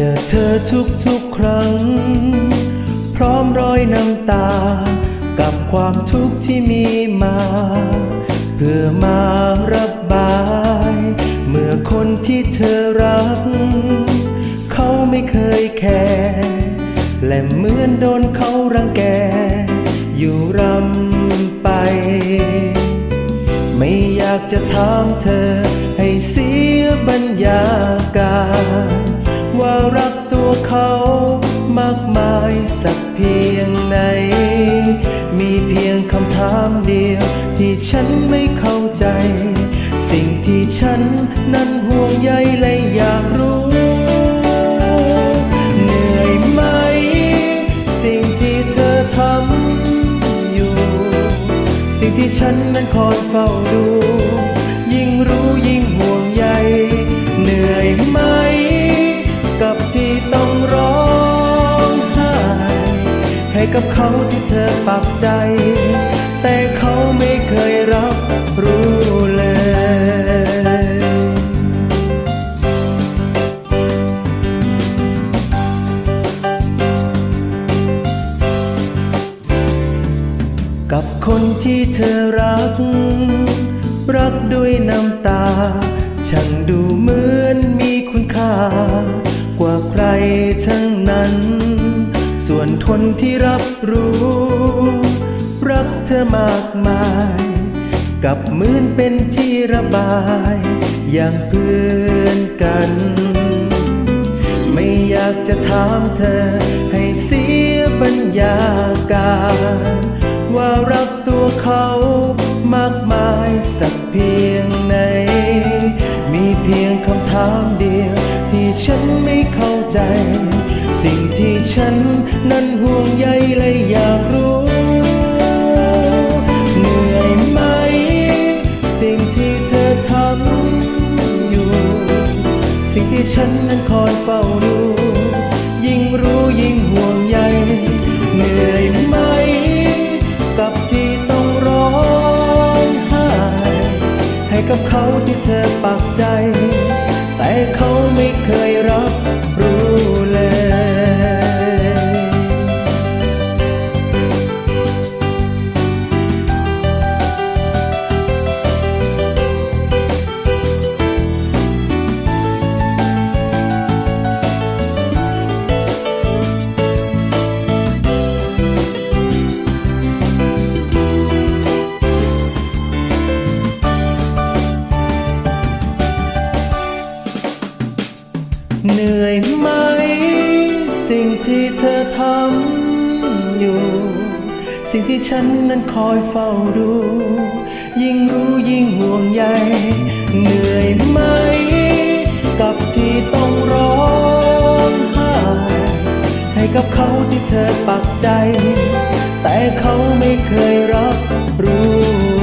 เจอเธอทุกทุกๆครั้ง พร้อมรอยน้ำตา กับความทุกข์ที่มีมา เพื่อมาระบาย เมื่อคนที่เธอรัก เขาไม่เคยแคร์และเหมือนโดนเขารังแก อยู่รำไป ไม่อยากจะถามเธอให้เสียบรรยากาศว่า รักตัวเขามากมายสักเพียงไหน มีเพียงคำถามเดียวที่ฉันไม่เข้าใจ สิ่งที่ฉันนั้นห่วงใยและอยากรู้เหนื่อยไหม สิ่งที่เธอทำอยู่ สิ่งที่ฉันนั้นคอยเฝ้าดู ให้กับเขาที่เธอปักใจ แต่เขาไม่เคยรับรู้เลยกับคนที่เธอรัก รักด้วยน้ำตาช่างดูเหมือนมีคุณค่า คนที่รับรู้ รักเธอมากมาย กับเหมือนเป็นที่ระบาย อย่างเพื่อนกัน ไม่อยากจะถามเธอ ให้เสียบรรยากาศว่ารักตัวเขามากมายสักเพียงไหน มีเพียงคำถามเดียวที่ฉันไม่เข้าใจ ฉัน นั้นห่วงใยและอยากรู้ เหนื่อยไหม สิ่งที่เธอทำอยู่ สิ่งที่ฉันนั้นคอยเฝ้าดูยิ่งรู้ยิ่งห่วงใยเหนื่อยไหม กับที่ต้องร้องไห้ให้กับเขาที่เธอปักใจ แต่เขาไม่เคยรับรู้ เหนื่อยไหม สิ่งที่เธอทำอยู่ สิ่งที่ฉันนั้นคอยเฝ้าดู ยิ่งรู้ยิ่งห่วงใยเหนื่อยไหม กับที่ต้องร้องไห้ให้กับเขาที่เธอปักใจ แต่เขาไม่เคยรับรู้